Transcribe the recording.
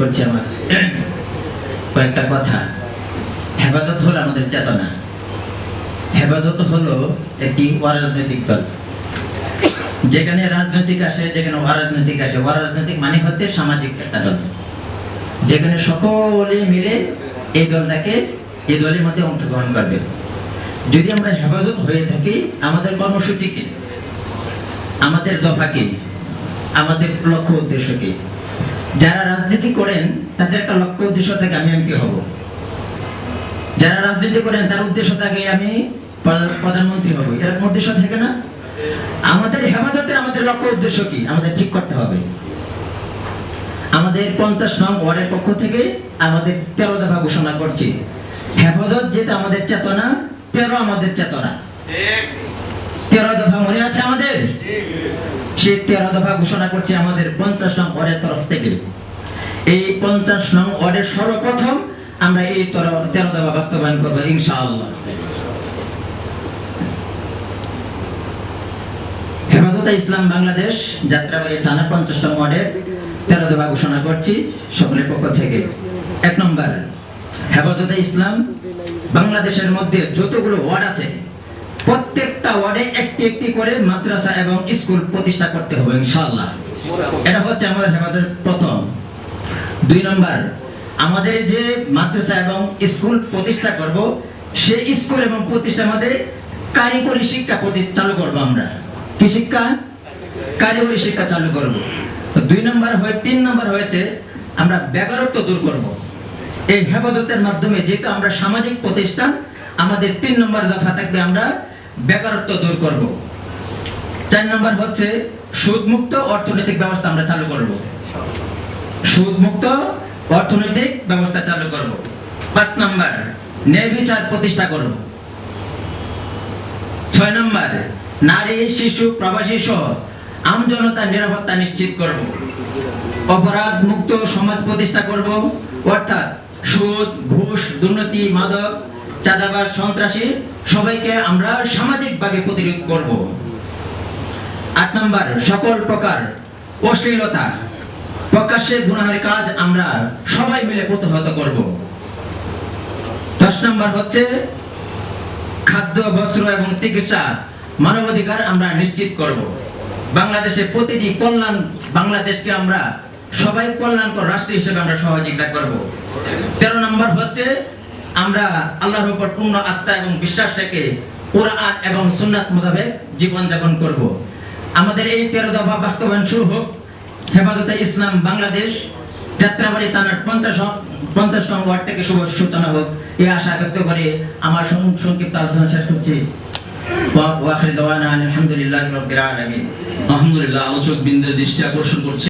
করছি আমার। কয়েকটা কথা। হেফাজত হলো আমাদের চেতনা। হেফাজত হলো একটি অরাজনৈতিক দল। যেখানে রাজনৈতিক আসে, যেখানে অরাজনৈতিক আসে। অরাজনৈতিক মানে হচ্ছে সামাজিক একটা দল। যেখানে সকলে মিলে এই দলটাকে, এই দলের মধ্যে অংশগ্রহণ করবে। যদি আমরা হেফাজত হয়ে থাকি, আমাদের কর্মসূচি কি? আমাদের দফা কি? আমাদের লক্ষ্য উদ্দেশ্য কি? যারা রাজনীতি করেন তাদের একটা লক্ষ্য উদ্দেশ্য থাকে আমি এমপি হব। যারা রাজনীতি করেন তার উদ্দেশ্য থাকে আমি প্রধানমন্ত্রী হব। এরকম উদ্দেশ্য থাকে না। আমাদের হেফাজতের আমাদের লক্ষ্য উদ্দেশ্য কি? আমাদের ঠিক করতে হবে। আমাদের পঞ্চাশ নং ওয়ার্ডের পক্ষ থেকে আমাদের তেরো দফা ঘোষণা করছি। হেফাজত যেটা আমাদের চেতনা তেরো আমাদের চেতনা। তেরো দফা মনে আছে সে তেরো দফা ঘোষণা করছে আমাদের পঞ্চাশ নং ওয়ার্ডের তরফ থেকে। এই পঞ্চাশ নং ওয়ার্ডের সর্বপ্রথম আমরা এই তেরো দফা বাস্তবায়ন করব ইনশাআল্লাহ। ইসলাম বাংলাদেশ যাত্রাবাড়ি থানা পঞ্চাশ নং ওয়ার্ডের তেরো দফা ঘোষণা করছি সকলের পক্ষ থেকে। এক নম্বর, হেফাজতে ইসলাম বাংলাদেশের মধ্যে যতগুলো ওয়ার্ড আছে প্রত্যেকটা ওয়ার্ডে একটি একটি করে মাদ্রাসা এবং স্কুল প্রতিষ্ঠা করতে হবে, ইনশাআল্লাহ। এটা হচ্ছে আমাদের হেফাজত প্রথম। দুই নম্বর, আমাদের যে মাদ্রাসা এবং স্কুল প্রতিষ্ঠা করব, সেই স্কুল এবং প্রতিষ্ঠার মধ্যে কারিগরি শিক্ষা চালু করব আমরা। কি শিক্ষা? কারিগরি শিক্ষা চালু করব। দুই নম্বর হয়ে, তিন নম্বর হয়েছে আমরা বেকারত্ব দূর করব। এই হেফাজতের মাধ্যমে যেহেতু আমরা সামাজিক প্রতিষ্ঠান, আমাদের তিন নম্বর দফা থাকবে আমরা বেকারত্ব দূর করব। চার নম্বর হচ্ছে সুদমুক্ত অর্থনৈতিক ব্যবস্থা আমরা চালু করব। সুদমুক্ত অর্থনৈতিক ব্যবস্থা চালু করব। পাঁচ নম্বর, ন্যায় প্রতিষ্ঠা করব। ছয় নম্বর, নারী, শিশু, প্রবাসী সহ আমজনতার নিরাপত্তা নিশ্চিত করব। অপরাধ মুক্ত সমাজ প্রতিষ্ঠা করব। অর্থাৎ সুদ, ঘুষ, দুর্নীতি, মাদক চাঁদাবাজ সন্ত্রাসী, সবাইকে আমরা সামাজিকভাবে প্রতিরোধ করব। আট নম্বর, সকল প্রকার অশ্লীলতা। প্রকাশ্যে গুনাহের কাজ আমরা সবাই মিলে প্রতিহত করব। দশ নম্বর হচ্ছে, খাদ্য, বস্ত্র এবং চিকিৎসা মানবাধিকার আমরা নিশ্চিত করব। বাংলাদেশে প্রতিটি কল্যাণ, বাংলাদেশকে আমরা সবাই কল্যাণকর রাষ্ট্র হিসেবে আমরা সহযোগিতা করব। তেরো নম্বর হচ্ছে আমরা আল্লাহর উপর পূর্ণ আস্থা এবং বিশ্বাস রেখে কোরআন এবং সুন্নাত মোতাবেক জীবন যাপন করব। আমাদের এই তেরো দফা বাস্তবায়ন শুরু হোক। হেফাজতে ইসলাম বাংলাদেশ, যাত্রাবাড়ি থানার পঞ্চাশ পঞ্চাশ নং ওয়ার্ড থেকে শুভ সূচনা হোক। এই আশা ব্যক্ত করে আমার সংক্ষিপ্ত আলোচনা শেষ করছি। আলহামদুলিল্লাহি আলহামদুলিল্লাহ আলোচক বৃন্দের দৃষ্টি আকর্ষণ করছে।